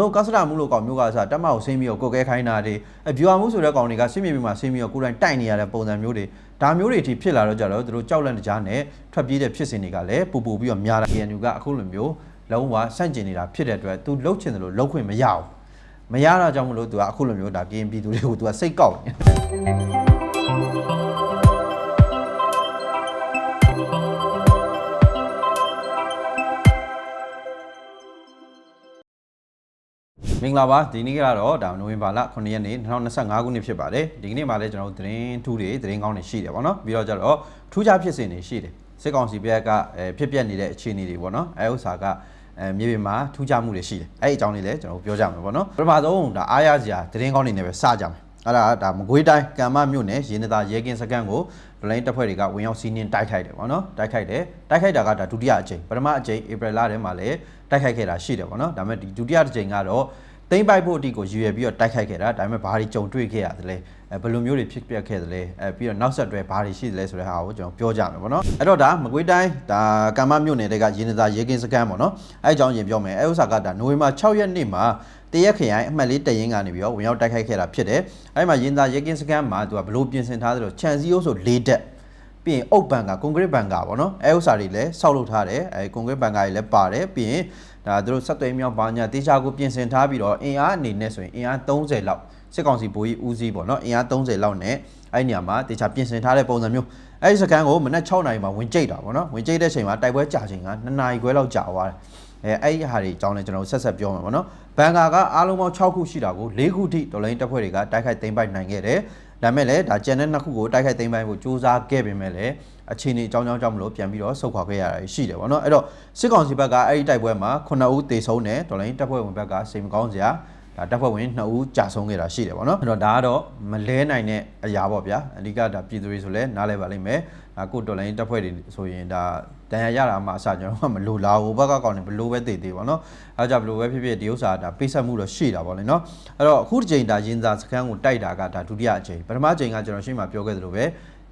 ဆုံးကစရမှုလို့ကောင်မျိုးကစားတက်မအောင်ဆင်းပြီးတော့ကိုကဲခိုင်းတာတွေအဗျူဟာမှုဆိုတဲ့ကောင်တွေကစစ်မြေပြင်မှာဆင်းပြီးတော့ကိုယ်တိုင်တိုက်နေရတဲ့ပုံစံမျိုးတွေဒါမျိုးတွေအထိဖြစ်လာတော့ကြတော့သူတို့ကြောက်လန့်တကြားနဲ့ထွက်ပြေးတဲ့ဖြစ်စဉ်တွေကလည်းပူပူပြီးတော့များလာ KNU ကအခုလိုမျိုးလုံးဝဆန့်ကျင်နေတာဖြစ်တဲ့အတွက်သူလှုပ်ချင်တယ်လို့လှုပ်ခွင့်မရဘူးမရတာကြောင့်မလို့သူကအခုလိုမျိုးဒါ KN ပြည်သူတွေကိုသူကစိတ်ကောက်နေ မင်္ဂလာပါဒီနေ့ကတော့ဒါနိုဝင်ဘာလ9ရက်နေ့2025ခုနှစ်ဖြစ်ပါတယ်ဒီကနေ့မှာလည်းကျွန်တော်တို့သတင်းထူးတွေသတင်းကောင်းတွေရှိတယ်ပေါ့နော်ပြီးတော့ကျတော့ထူးခြားဖြစ်စဉ်တွေရှိတယ်စစ်ကောင်စီဘက်ကအဲဖြစ်ပျက်နေတဲ့အခြေအနေတွေပေါ့နော်အဲဥစ္စာကအဲမြေပြင်မှာထူးခြားမှုတွေရှိတယ်အဲ့ဒီအကြောင်းလေးလည်းကျွန်တော်ပြောကြမယ်ပေါ့နော်ပထမဆုံးဒါအားရစရာသတင်းကောင်းတွေနဲ့ပဲစကြမယ်အဲ့ဒါဒါမကွေးတိုင်းကံမမြို့နယ်ရင်းနေတာရဲကင်းစကန်ကိုဒလိုင်းတပ်ဖွဲ့တွေကဝင်ရောက်စီးနင်းတိုက်ခိုက်တယ်ပေါ့နော်တိုက်ခိုက်တယ်တိုက်ခိုက်တာကဒါဒုတိယအကြိမ်ပထမအကြိမ်ဧပြီလထဲမှာလည်းတိုက်ခိုက်ခဲ့တာရှိတယ်ပေါ့နော်ဒါပေမဲ့ဒီဒုတိယအကြိမ်ကတော့ သိမ့်ပိုက်ဖို့အတိကိုရည်ရွယ်ပြီးတော့တိုက်ခိုက်ခဲ့တာဒါပေမဲ့ဘာတွေကြုံတွေ့ခဲ့ရသလဲအဲဘယ်လိုမျိုးတွေဖြစ်ပျက်ခဲ့သလဲအဲပြီးတော့နောက်ဆက်တွဲဘာတွေရှိသလဲဆိုတဲ့ဟာကိုကျွန်တော်ပြောကြမယ်ပေါ့နော်အဲ့တော့ဒါမကွေးတိုင်းဒါကမ္မမြို့နယ်တွေကရင်းနေတာရဲကင်းစကန်ပေါ့နော်အဲအကြောင်းရင်ပြောမယ်အဲဥစ္စာကဒါနိုဝင်ဘာ6ရက်နေ့မှာတရက်ခရိုင်အမှတ်လေးတရင်ကနေပြီးတော့ဝင်ရောက်တိုက်ခိုက်ခဲ့တာဖြစ်တယ်အဲဒီမှာရင်းသားရဲကင်းစကန်မှာသူကဘလို့ပြင်ဆင်ထားသလိုခြံစည်းရိုးဆို၄တက် ပြီးရင်အုတ်ဘန်ကကွန်ကရစ်ဘန်ကပေါ့နော်အဲဥစ္စာတွေလည်းဆောက်လုပ်ထားတယ်အဲကွန်ကရစ်ဘန်ကတွေလည်းပါတယ်ပြီးရင်ဒါသူတို့ဆက်သွယ်မြောက်ဘာညာတေချာကိုပြင်ဆင်ထားပြီးတော့အင်အားအနေနဲ့ဆိုရင်အင်အား30လောက်စစ်ကောင်စီဗိုလ်ကြီးဦးစီးပေါ့နော်အင်အား30လောက်နဲ့အဲ့နေရာမှာတေချာပြင်ဆင်ထားတဲ့ပုံစံမျိုးအဲ့ဒီစကန်ကိုမနက်6နာရီမှာဝင်ကြိတ်တာပေါ့နော်ဝင်ကြိတ်တဲ့ချိန်မှာတိုက်ပွဲကြာချိန်က2နာရီခွဲလောက်ကြာသွားတယ်အဲအဲ့ဒီဟာတွေအကြောင်းလည်းကျွန်တော်ဆက်ဆက်ပြောမှာပေါ့နော်ဘန်ကာကအားလုံးပေါင်း6ခုရှိတာကို4ခုထိဒေါ်လာရင်းတပ်ဖွဲ့တွေကတိုက်ခိုက်သိမ်းပိုက်နိုင်ခဲ့တယ် ဒါမဲ့လည်းဒါကျန်တဲ့နှစ်ခုကိုတိုက်ခိုက်သိမ်းပိုက်ဖို့စူးစမ်းခဲ့ပေမဲ့လည်းအခြေအနေအကြောင်းကြောင့်ကြောင့်မလို့ပြန်ပြီးတော့ဆုတ်ခွာခဲ့ရတာရှိတယ်ပေါ့နော်အဲ့တော့စစ်ကောင်စီဘက်ကအဲ့ဒီတိုက်ပွဲမှာ9ဦးသေဆုံးတယ်ဒေါ်လာရင်းတပ်ဖွဲ့ဝင်ဘက်ကစိတ်မကောင်းစရာ ဒါတပ်ဖွဲ့ဝင်2ဦးကြာဆုံးခဲ့တာရှိတယ်ပေါ့နော်အဲ့တော့ဒါကတော့မလဲနိုင်တဲ့အရာပေါ့ဗျာအဓိကဒါပြည်သူတွေဆိုလဲနားလဲပါလိမ့်မယ်ဒါကိုဒေါ်လာရင်းတပ်ဖွဲ့တွေဆိုရင်ဒါတန်ရရတာမှအစကျွန်တော်ကမလိုလားဟိုဘက်ကကောင်းနေဘလို့ပဲတည်တည်ပေါ့နော်အဲကြောင့်ဘလို့ပဲဖြစ်ဖြစ်ဒီဥစ္စာဒါပိတ်ဆက်မှုတော့ရှိတာပေါ့လေနော်အဲ့တော့အခုတစ်ချိန်ဒါရင်သာစခန်းကိုတိုက်တာကဒါဒုတိယအချိန်ပထမအချိန်ကကျွန်တော်ရှင်းမှာပြောခဲ့သလိုပဲ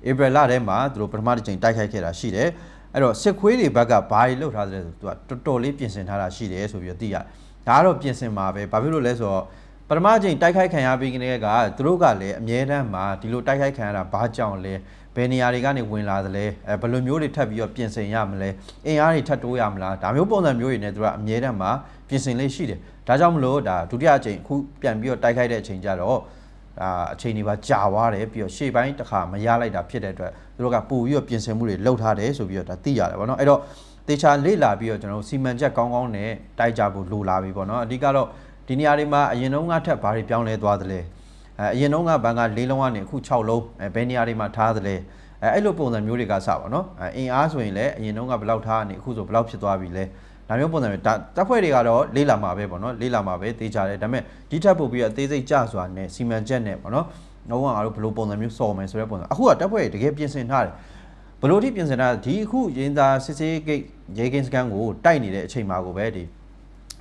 ဧပြီလထဲမှာသူတို့ပထမတစ်ချိန်တိုက်ခိုက်ခဲ့တာရှိတယ်အဲ့တော့စစ်ခွေးတွေဘက်ကဘာတွေလုပ်ထားသလဲဆိုသူကတော်တော်လေးပြင်ဆင်ထားတာရှိတယ်ဆိုပြီးတော့သိရတယ် ဒါကတော့ပြင်ဆင်မှာပဲဘာဖြစ်လို့လဲဆိုတော့ပထမအချိန်တိုက်ခိုက်ခံရပြီးကနေကသူတို့ကလည်းအမြဲတမ်းမှာဒီလိုတိုက်ခိုက်ခံရတာဘာကြောင့်လဲဘယ်နေရာတွေကနေဝင်လာသလဲအဲဘယ်လိုမျိုးတွေထပ်ပြီးတော့ပြင်ဆင်ရမလဲအင်အားတွေထပ်တိုးရမလားဒါမျိုးပုံစံမျိုးတွေနဲ့သူကအမြဲတမ်းမှာပြင်ဆင်လေးရှိတယ်ဒါကြောင့်မလို့ဒါဒုတိယအချိန်အခုပြန်ပြီးတော့တိုက်ခိုက်တဲ့အချိန်ကျတော့ဒါအချိန်တွေပါကြာသွားတယ်ပြီးတော့ရှေ့ပိုင်းတစ်ခါမရလိုက်တာဖြစ်တဲ့အတွက်သူတို့ကပို့ပြီးတော့ပြင်ဆင်မှုတွေလုပ်ထားတယ်ဆိုပြီးတော့ဒါသိရတယ်ဗောနော်အဲ့တော့ တေချာလေ့လာပြီးတော့ကျွန်တော်တို့စီမံချက်ကောင်းကောင်းနဲ့တိုက်ကြဖို့လိုလာပြီဗောနော်အဓိကတော့ဒီနေရာတွေမှာအရင်တုန်းကထက်ဘာတွေပြောင်းလဲသွားသလဲအဲအရင်တုန်းကဘန်က၄လုံးကနေအခု6လုံးအဲဘယ်နေရာတွေမှာထားသလဲအဲအဲ့လိုပုံစံမျိုးတွေကစပါတော့အဲအင်အားဆိုရင်လည်းအရင်တုန်းကဘယ်လောက်ထားနေအခုဆိုဘယ်လောက်ဖြစ်သွားပြီလဲဒါမျိုးပုံစံမျိုးဒါတပ်ဖွဲ့တွေကတော့လေးလာမှာပဲပေါ့နော်လေးလာမှာပဲတေးကြတယ်ဒါပေမဲ့ဒီထက်ပိုပြီးတော့အသေးစိတ်ကြစွာနဲ့စီမံချက်နဲ့ပေါ့နော်တော့ငါတို့ဘယ်လိုပုံစံမျိုးစော်မယ်ဆိုတဲ့ပုံစံအခုကတပ်ဖွဲ့တွေတကယ်ပြင်ဆင်ထားတယ် ဘယ်လိုထိပြင်ဆင်ထားဒီအခုရင်သာစစ်စေးဂိတ်ရေကင်းစကန်ကိုတိုက်နေတဲ့အချိန်မှာကိုပဲဒီ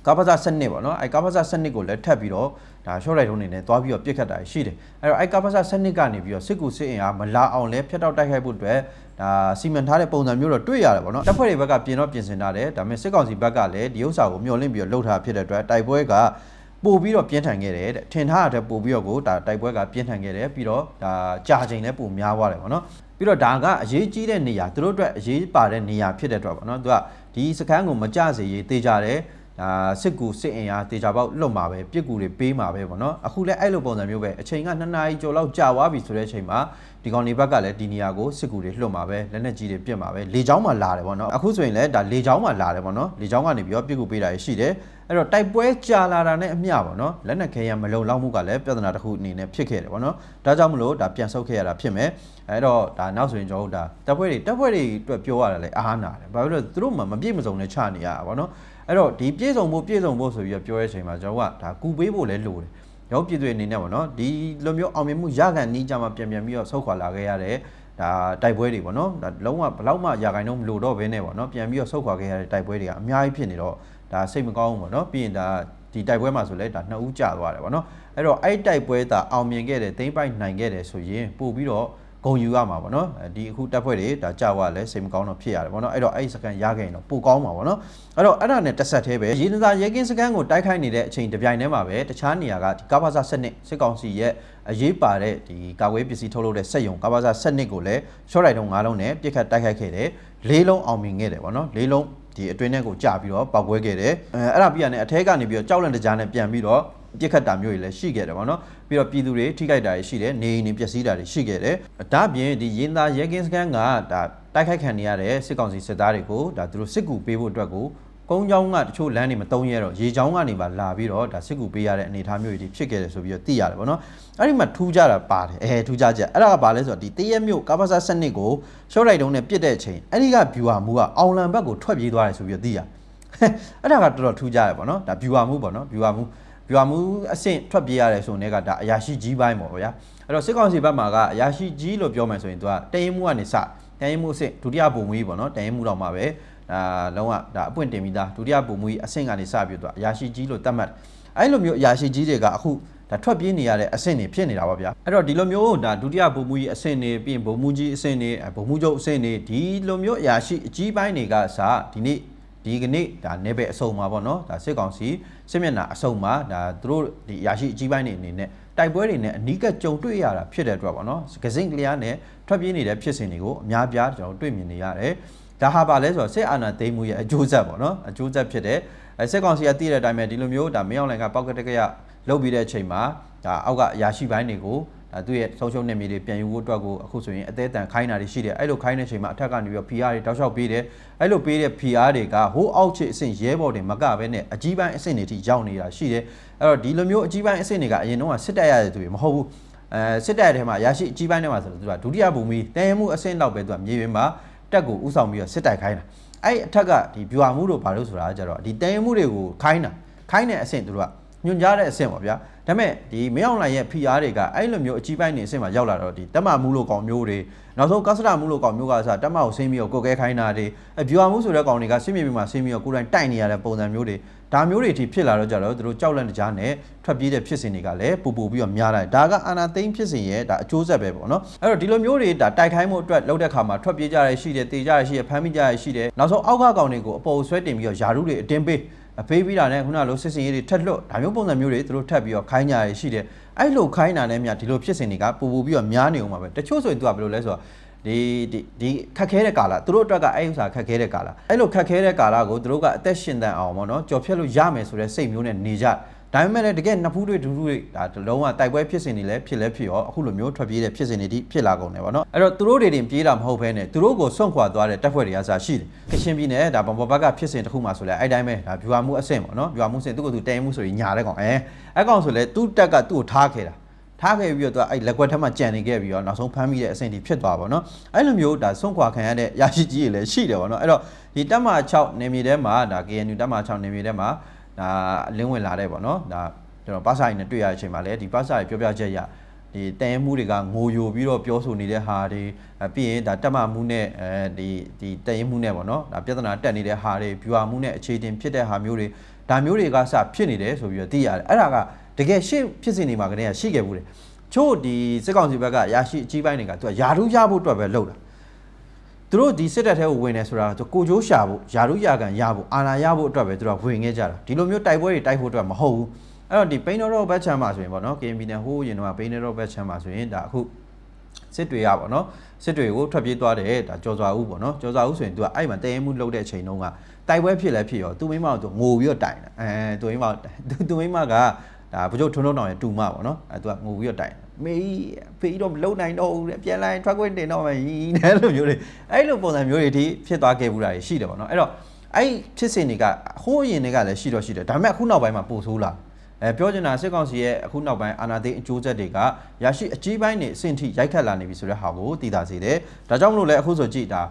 ကာပါဇာစနစ်ပေါ့နော်အဲကာပါဇာစနစ်ကိုလည်းထပ်ပြီးတော့ဒါ short light ထုံးနေနဲ့သွားပြီးတော့ပြစ်ခတ်တာရှိတယ်အဲ့တော့အဲကာပါဇာစနစ်ကနေပြီးတော့စစ်ကူစစ်အင်အားမလာအောင်လဲဖျက်တောက်တိုက်ခိုက်ဖို့အတွက်ဒါစီမံထားတဲ့ပုံစံမျိုးတော့တွေ့ရတယ်ပေါ့နော်တပ်ဖွဲ့တွေဘက်ကပြင်တော့ပြင်ဆင်ထားတယ်ဒါပေမဲ့စစ်ကောင်စီဘက်ကလည်းဒီဥစ္စာကိုမျှော်လင့်ပြီးတော့လှုပ်ထားဖြစ်တဲ့အတွက်တိုက်ပွဲကပို့ပြီးတော့ပြင်းထန်ခဲ့တယ်တဲ့ထင်ထားတဲ့ပို့ပြီးတော့ကိုဒါတိုက်ပွဲကပြင်းထန်ခဲ့တယ်ပြီးတော့ဒါကြာချိန်လည်းပိုများသွားတယ်ပေါ့နော် ပြီးတော့ဒါကအရေးကြီးတဲ့နေရာသူတို့အတွက်အရေးပါတဲ့နေရာဖြစ်တဲ့အတွက်ပေါ့နော်သူကဒီစကန်းကိုမကြစေရေးတေးကြတယ် ဒါစစ်ကူစစ်အင်အားတေချာပေါက်လွတ်မှာပဲပြစ်ကူတွေပေးမှာပဲပေါ့နော်အခုလည်းအဲ့လိုပုံစံမျိုးပဲအချိန်က2နာရီကျော်လောက်ကြာသွားပြီဆိုတဲ့အချိန်မှာဒီကောင်ဒီဘက်ကလည်းဒီနေရာကိုစစ်ကူတွေလွတ်မှာပဲလက်နက်ကြီးတွေပြစ်မှာပဲလေချောင်းမှာလာတယ်ပေါ့နော်အခုဆိုရင်လည်းဒါလေချောင်းမှာလာတယ်ပေါ့နော်လေချောင်းကနေပြီးတော့ပြစ်ကူပေးတာရှိတယ်အဲ့တော့တိုက်ပွဲကြာလာတာနဲ့အမျှပေါ့နော်လက်နက်ခဲရမလုံလောက်မှုကလည်းပြဿနာတစ်ခုအနေနဲ့ဖြစ်ခဲ့တယ်ပေါ့နော်ဒါကြောင့်မလို့ဒါပြန်ဆုတ်ခဲ့ရတာဖြစ်မယ်အဲ့တော့ဒါနောက်ဆိုရင်ကျွန်တော်တို့ဒါတပ်ဖွဲ့တွေတပ်ဖွဲ့တွေအတွက်ပြောရတာလေအားနာတယ်ဘာဖြစ်လို့သူတို့မှမပြည့်မစုံနဲ့ချနေရတာပေါ့နော် အဲ့တော့ဒီပြည့်စုံဖို့ပြည့်စုံဖို့ဆိုပြီးတော့ပြောတဲ့အချိန်မှာကျွန်တော်ကဒါကူပေးဖို့လဲလိုတယ်ရောက်ပြည်သူအနေနဲ့ပေါ့နော်ဒီလိုမျိုးအောင်မြင်မှုရကန်နီးကြမှာပြန်ပြန်ပြီးတော့ဆုတ်ခွာလာခဲ့ရတဲ့ဒါတိုက်ပွဲတွေပေါ့နော်ဒါလုံးဝဘလောက်မှရာဂိုင်တော့မလို့တော့ဘဲနဲ့ပေါ့နော်ပြန်ပြီးတော့ဆုတ်ခွာခဲ့ရတဲ့တိုက်ပွဲတွေကအများကြီးဖြစ်နေတော့ဒါစိတ်မကောင်းဘူးပေါ့နော်ပြီးရင်ဒါဒီတိုက်ပွဲမှာဆိုလဲဒါနှစ်ဦးကြာသွားတယ်ပေါ့နော်အဲ့တော့အဲ့တိုက်ပွဲသာအောင်မြင်ခဲ့တယ်သိမ့်ပိုက်နိုင်ခဲ့တယ်ဆိုရင်ပို့ပြီးတော့ ဂုံယူရမှာပေါ့နော်အဲဒီအခုတက်ဖွဲ့တွေဒါကြာဝလဲစိတ်မကောင်းတော့ဖြစ်ရတယ်ပေါ့နော်အဲ့တော့အဲ့ဒီစကန်ရခဲ့ရင်တော့ပိုကောင်းမှာပေါ့နော်အဲ့တော့အဲ့ဒါနဲ့တက်ဆက်သေးပဲရေနံသာရဲကင်းစကန်ကိုတိုက်ခိုက်နေတဲ့အချိန်တစ်ပြိုင်တည်းမှာပဲတခြားနေရာကဒီကပ္ပစာစနစ်စစ်ကောင်စီရဲ့အရေးပါတဲ့ဒီကာကွယ်ပစ္စည်းထုတ်လုပ်တဲ့စက်ရုံကပ္ပစာစနစ်ကိုလည်းရှော့ရိုက်တုံး၅လုံးနဲ့ပြစ်ခတ်တိုက်ခိုက်ခဲ့တယ်၄လုံးအောင်မြင်ခဲ့တယ်ပေါ့နော်၄လုံးဒီအတွင်းထဲကိုကြာပြီးတော့ပောက်ကွဲခဲ့တယ်အဲအဲ့ဒါပြီးရတဲ့အထဲကနေပြီးတော့ကြောက်လန့်တကြားနဲ့ပြန်ပြီးတော့ ပြစ်ခတ်တာမျိုးတွေလည်းရှိခဲ့တယ်ပေါ့နော်ပြီးတော့ပြည်သူတွေထိခိုက်တာတွေရှိတယ်နေအိမ်တွေပျက်စီးတာတွေရှိခဲ့တယ်ဒါအပြင်ဒီရင်သားရဲကင်းစကန်ကဒါတိုက်ခိုက်ခံနေရတဲ့စစ်ကောင်စီစစ်သားတွေကိုဒါသူတို့စစ်ကူပေးဖို့အတွက်ကိုကုန်းချောင်းကတချို့လမ်းတွေမတုံးရတော့ရေချောင်းကနေပါလာပြီးတော့ဒါစစ်ကူပေးရတဲ့အနေအထားမျိုးတွေဖြစ်ခဲ့တယ်ဆိုပြီးတော့သိရတယ်ပေါ့နော်အဲ့ဒီမှာထူးကြတာပါတယ်အဲထူးကြချက်အဲ့ဒါကဘာလဲဆိုတော့ဒီတရက်မြို့ကပ္ပစာစနစ်ကိုရှော့လိုက်တုံးနဲ့ပြစ်တဲ့အချိန်အဲ့ဒီက viewer မူကအောင်လံဘက်ကိုထွက်ပြေးသွားတယ်ဆိုပြီးတော့သိရအဲ့ဒါကတော်တော်ထူးကြတယ်ပေါ့နော်ဒါ viewer မူပေါ့နော် viewer မူ ဗျာမူအဆင့်ထွက်ပြေးရတယ်ဆိုတဲ့ကဒါအရာရှိကြီးပိုင်းပေါ့ဗျာအဲ့တော့စစ်ကောင်စီဘက်မှာကအရာရှိကြီးလို့ပြောမယ်ဆိုရင်သူကတရင်မှုကနေစတရင်မှုအဆင့်ဒုတိယပုံမူကြီးပေါ့နော်တရင်မှုတော့မှာပဲဒါလုံးဝဒါအပွင့်တင်ပြီးသားဒုတိယပုံမူကြီးအဆင့်ကနေစပြီးတော့အရာရှိကြီးလို့သတ်မှတ်အဲ့လိုမျိုးအရာရှိကြီးတွေကအခုဒါထွက်ပြေးနေရတဲ့အဆင့်တွေဖြစ်နေတာပါဗျာအဲ့တော့ဒီလိုမျိုးဒါဒုတိယဘုံမူကြီးအဆင့်တွေပြီးရင်ဘုံမူကြီးအဆင့်တွေဘုံမူချုပ်အဆင့်တွေဒီလိုမျိုးအရာရှိအကြီးပိုင်းတွေကစဒီနေ့ ဒီကနေ့ဒါနေပဲအစုံမှာပေါ့နော်ဒါစစ်ကောင်စီစစ်မျက်နှာအစုံမှာဒါသူတို့ဒီအရာရှိအကြီးပိုင်းတွေအနေနဲ့တိုက်ပွဲတွေနဲ့အနီးကပ်ကြုံတွေ့ရတာဖြစ်တဲ့အတွက်ပေါ့နော်ကစင်ကလျားနဲ့ထွက်ပြေးနေတဲ့ဖြစ်စဉ်တွေကိုအများပြားကျွန်တော်တွေ့မြင်နေရတယ်ဒါဟာပါလဲဆိုတော့စစ်အာဏာသိမ်းမှုရဲ့အကျိုးဆက်ပေါ့နော်အကျိုးဆက်ဖြစ်တဲ့အဲစစ်ကောင်စီကတည်တဲ့အတိုင်းပဲဒီလိုမျိုးဒါမင်းအောင်လိုင်ကပောက်ကတကရလုတ်ပြီးတဲ့အချိန်မှာဒါအောက်ကအရာရှိပိုင်းတွေကိုဒါ သူ့ရဲ့ဆုံးရှုံးနေမြေတွေပြန်ယူဖို့အတွက်ကိုအခုဆိုရင်အသေးအတန်ခိုင်းတာတွေရှိတယ်အဲ့လိုခိုင်းတဲ့ချိန်မှာအထက်ကနေပြီးတော့ PR တွေတောက်လျှောက်ပေးတယ်အဲ့လိုပေးတဲ့ PR တွေကဟိုးအောက်ချစ်အဆင့်ရဲဘော်တွေမကဘဲနဲ့အကြီးပိုင်းအဆင့်တွေထိရောက်နေတာရှိတယ်အဲ့တော့ဒီလိုမျိုးအကြီးပိုင်းအဆင့်တွေကအရင်တော့စစ်တပ်ရတဲ့သူတွေမဟုတ်ဘူးအဲစစ်တပ်ထဲမှာရရှိအကြီးပိုင်းထဲမှာဆိုတော့သူကဒုတိယဘူမီတန်ရမှုအဆင့်လောက်ပဲသူကမြေပြင်မှာတက်ကိုဥဆောင်ပြီးတော့စစ်တိုက်ခိုင်းတာအဲ့အထက်ကဒီဗျူဟာမှုတို့ဘာလို့ဆိုတာကြတော့ဒီတန်ရမှုတွေကိုခိုင်းတာခိုင်းတဲ့အဆင့်သူတို့က ညွန်ကြားတဲ့အဆင့်ပေါ့ဗျာဒါပေမဲ့ဒီမင်းအောင်လှိုင်ရဲ့ PR တွေကအဲ့လိုမျိုးအကြီးပိုင်းနေအဆင့်မှာရောက်လာတော့ဒီတက်မမှုလို့ကောင်မျိုးတွေနောက်ဆုံးကစရမှုလို့ကောင်မျိုးကစားတက်မကိုဆင်းပြီးတော့ကိုကဲခိုင်းတာတွေအဗျူဟာမှုဆိုတဲ့ကောင်တွေကဆင်းမြေပြင်မှာဆင်းပြီးတော့ကိုယ်တိုင်တိုက်နေရတဲ့ပုံစံမျိုးတွေဒါမျိုးတွေအထိဖြစ်လာတော့ကြတော့သူတို့ကြောက်လန့်တကြားနဲ့ထွက်ပြေးတဲ့ဖြစ်စဉ်တွေကလည်းပူပူပြီးတော့များလာတယ်ဒါကအာနာသိန်းဖြစ်စဉ်ရဲ့ဒါအကျိုးဆက်ပဲပေါ့နော်အဲ့တော့ဒီလိုမျိုးတွေဒါတိုက်ခိုင်းမှုအတွက်လောက်တဲ့ခါမှာထွက်ပြေးကြရရှိတယ်တေကြရရှိတယ်ဖမ်းမိကြရရှိတယ်နောက်ဆုံးအောက်ကကောင်တွေကိုအပေါ်ဆွဲတင်ပြီးတော့ယာရုတွေအတင်းပေး အဖေးပြီးတာနဲ့ခုနလိုစစ်စင်ရေးတွေထက်လွတ်ဒါမျိုးပုံစံမျိုးတွေသူတို့ထပ်ပြီးတော့ခိုင်းကြရရှိတယ်အဲ့လိုခိုင်းတာနဲ့မြဒီလိုဖြစ်စဉ်တွေကပူပူပြီးတော့များနေအောင်ပါပဲတချို့ဆိုရင်သူကဘယ်လိုလဲဆိုတော့ဒီဒီဒီခက်ခဲတဲ့ကာလသူတို့အတွက်ကအဲ့ဥစ္စာခက်ခဲတဲ့ကာလအဲ့လိုခက်ခဲတဲ့ကာလကိုသူတို့ကအသက်ရှင်တန်အောင်ပေါ့နော်ကြော်ဖြတ်လို့ရမယ်ဆိုတဲ့စိတ်မျိုးနဲ့နေကြ ဒါပေမဲ့လည်းတကယ်နှစ်ဖူးတွေဒူးဒူးတွေဒါလုံးဝတိုက်ပွဲဖြစ်စဉ်တွေလည်းဖြစ်လဲဖြစ်ရောအခုလိုမျိုးထွက်ပြေးတဲ့ဖြစ်စဉ်တွေဒီဖြစ်လာကုန်တယ်ပေါ့နော်အဲ့တော့သူတို့တွေတင်ပြေးတာမဟုတ်ဘဲနဲ့သူတို့ကိုစွန့်ခွာသွားတဲ့တပ်ဖွဲ့တွေကစားရှိတယ်ကရှင်ပြည်နယ်ဒါဘဘဘက်ကဖြစ်စဉ်တစ်ခုမှဆိုလဲအဲ့တိုင်းပဲဒါဗျူဟာမှုအဆင့်ပေါ့နော်ဗျူဟာမှုအဆင့်သူ့ကိုသူတဲမှုဆိုရင်ညာတဲ့ကောင်အဲအဲ့ကောင်ဆိုလဲသူ့တက်ကသူ့ကိုထားခဲ့တာထားခဲ့ပြီးတော့သူကအဲ့လက်ကွက်ထက်မှကြံနေခဲ့ပြီးတော့နောက်ဆုံးဖမ်းမိတဲ့အဆင့်တွေဖြစ်သွားပါတော့အဲ့လိုမျိုးဒါဆုံးခွာခံရတဲ့ရရှိကြီးတွေလည်းရှိတယ်ပေါ့နော်အဲ့တော့ဒီတပ်မ6နေမြေထဲမှာဒါ KNU တပ်မ6နေမြေထဲမှာ ဒါအလင်းဝင်လာတဲ့ပေါ့နော်ဒါကျွန်တော်ပါစာရင်းနဲ့တွေ့ရတဲ့အချိန်မှာလည်းဒီပါစာရင်းပြောပြချက်ရဒီတန်ရမှုတွေကငိုယိုပြီးတော့ပြောဆိုနေတဲ့ဟာတွေပြီးရင်ဒါတက်မမှုနဲ့အဲဒီဒီတန်ရမှုနဲ့ပေါ့နော်ဒါပြဿနာတက်နေတဲ့ဟာတွေဗျူဟာမှုနဲ့အခြေတင်ဖြစ်တဲ့ဟာမျိုးတွေဒါမျိုးတွေကစဖြစ်နေတယ်ဆိုပြီးတော့သိရတယ်အဲ့ဒါကတကယ်ရှေ့ဖြစ်စဉ်တွေမှာကတည်းကရှိခဲ့ဘူးတယ်ချို့ဒီစစ်ကောင်စီဘက်ကရရှိအကြီးပိုင်းတွေကသူကယာရုရဖို့အတွက်ပဲလုပ်တာ သူတို့ဒီစစ်တပ်ထဲကိုဝင်နေဆိုတာသူကိုကြိုးရှာဖို့ယာရုရကန်ရဖို့အာဏာရဖို့အတွက်ပဲသူတို့ဝင်ခဲ့ကြတာဒီလိုမျိုးတိုက်ပွဲတွေတိုက်ဖို့အတွက်မဟုတ်ဘူးအဲ့တော့ဒီပိန်းတော်ဘက်ချမ်းမှာဆိုရင်ပေါ့နော် KMB နဲ့ဟိုးရင်တော့ပိန်းတော်ဘက်ချမ်းမှာဆိုရင်ဒါအခုစစ်တွေရပါတော့စစ်တွေကိုထွက်ပြေးသွားတယ်ဒါကြော်စွာဦးပေါ့နော်ကြော်စွာဦးဆိုရင်သူကအဲ့မှာတည်ရင်မှုလုပ်တဲ့အချိန်တုန်းကတိုက်ပွဲဖြစ်လဲဖြစ်ရောသူမိမကသူငိုပြီးတော့တိုင်တယ်အဲသူမိမသူမိမကဒါဘုကျုပ်ထုံထုံတောင်ရဲ့တူမပေါ့နော်အဲသူကငိုပြီးတော့တိုင် မေးဖေးတော့မလုံနိုင်တော့ဘူးတဲ့ပြန်လိုက်ထွက်ခွင့်တင်တော့မယ်ရီးတဲ့လိုမျိုးတွေအဲ့လိုပုံစံမျိုးတွေဒီဖြစ်သွားခဲ့ဘူးတာရှိတယ်ပေါ့နော်အဲ့တော့အဲ့ဖြစ်စဉ်တွေကဟိုးရင်တွေကလည်းရှိတော့ရှိတယ်ဒါပေမဲ့အခုနောက်ပိုင်းမှာပိုဆိုးလာအဲပြောချင်တာစစ်ကောင်စီရဲ့အခုနောက်ပိုင်းအာဏာသိမ်းအကျိုးဆက်တွေကရရှိအကြီးပိုင်းနေအဆင့်ထိရိုက်ခတ်လာနေပြီဆိုတဲ့ဟာကိုသိသာစေတယ်ဒါကြောင့်မလို့လဲအခုဆိုကြည့်ဒါ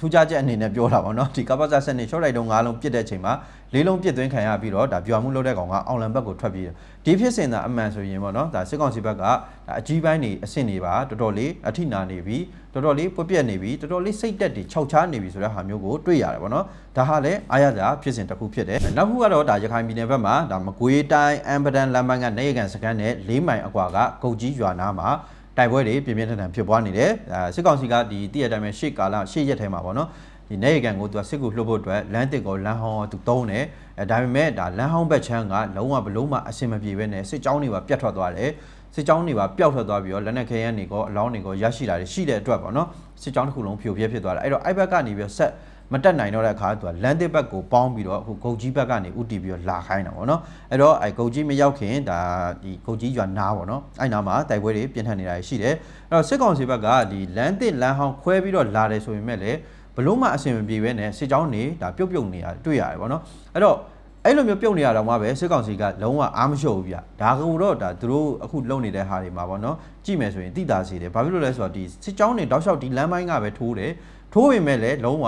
ထူးခြားချက်အနေနဲ့ပြောတာပေါ့နော်ဒီကပ္ပစာဆက်နေ short right တုံး၅လုံးပြစ်တဲ့အချိန်မှာလေးလုံးပြစ်သွင်းခံရပြီးတော့ဒါပြောင်းမှုလုပ်တဲ့ကောင်ကအောင်လံဘက်ကိုထွက်ပြေးတယ်ဒီဖြစ်စဉ်သာအမှန်ဆိုရင်ပေါ့နော်ဒါစစ်ကောင်စီဘက်ကဒါအကြီးပိုင်းနေအဆင့်နေပါတော်တော်လေးအထိနာနေပြီတော်တော်လေးပွက်ပြက်နေပြီတော်တော်လေးစိတ်တက်တွေခြောက်ချားနေပြီဆိုတဲ့ဟာမျိုးကိုတွေ့ရတယ်ပေါ့နော်ဒါဟာလည်းအားရစရာဖြစ်စဉ်တစ်ခုဖြစ်တယ်နောက်ခုကတော့ဒါရခိုင်ပြည်နယ်ဘက်မှာဒါမကွေးတိုင်းအမ်ပဒန်လမ်းပိုင်းကနေရကန်စကန်နဲ့၄မိုင်အကွာကဂုတ်ကြီးရွာနာမှာ တိုက်ပွဲတွေပြင်းပြင်းထန်ထန်ဖြစ်ပွားနေတယ်အဲစစ်ကောင်စီကဒီတည့်ရတိုင်းပဲရှေ့ကာလရှေ့ရက်ထဲမှာပေါ့နော်ဒီနေရကန်ကိုသူကစစ်ကူလှုပ်ဖို့အတွက်လမ်းတစ်ကိုလမ်းဟောင်းကိုသူတုံးတယ်အဲဒါပေမဲ့ဒါလမ်းဟောင်းဘက်ချမ်းကလုံးဝဘလုံးမအဆင်မပြေပဲနဲ့စစ်ကြောင်းတွေပါပြတ်ထွက်သွားတယ်စစ်ကြောင်းတွေပါပျောက်ထွက်သွားပြီးတော့လက်နက်ခဲယမ်းတွေကောအလောင်းတွေကောရရှိလာတယ်ရှိတဲ့အတွက်ပေါ့နော်စစ်ကြောင်းတစ်ခုလုံးဖြိုပြဲဖြစ်သွားတယ်အဲ့တော့အဲ့ဘက်ကနေပြီးတော့ဆက် မတက်နိုင်တော့တဲ့အခါသူကလန်တစ်ဘက်ကိုပေါင်းပြီးတော့အခုဂုတ်ကြီးဘက်ကနေဥတီပြီးတော့လာခိုင်းတာပေါ့နော်အဲ့တော့အဲ့ဂုတ်ကြီးမရောက်ခင်ဒါဒီဂုတ်ကြီးရွာနားပေါ့နော်အဲ့နားမှာတိုက်ပွဲတွေပြင်းထန်နေတာရှိတယ်အဲ့တော့စစ်ကောင်စီဘက်ကဒီလန်တစ်လန်ဟောင်းခွဲပြီးတော့လာတယ်ဆိုပေမဲ့လည်းဘလို့မှအဆင်မပြေပဲနဲ့စစ်ကြောင်းတွေဒါပြုတ်ပြုတ်နေတာတွေ့ရတယ်ပေါ့နော်အဲ့တော့အဲ့လိုမျိုးပြုတ်နေရတော့မှပဲစစ်ကောင်စီကလုံးဝအားမလျှော့ဘူးဗျဒါကတော့ဒါသူတို့အခုလုံနေတဲ့ဟာတွေမှာပေါ့နော်ကြည့်မယ်ဆိုရင်တိတာစီတယ်ဘာဖြစ်လို့လဲဆိုတော့ဒီစစ်ကြောင်းတွေတောက်လျှောက်ဒီလမ်းပိုင်းကပဲထိုးတယ်ထိုးပေမဲ့လည်းလုံးဝ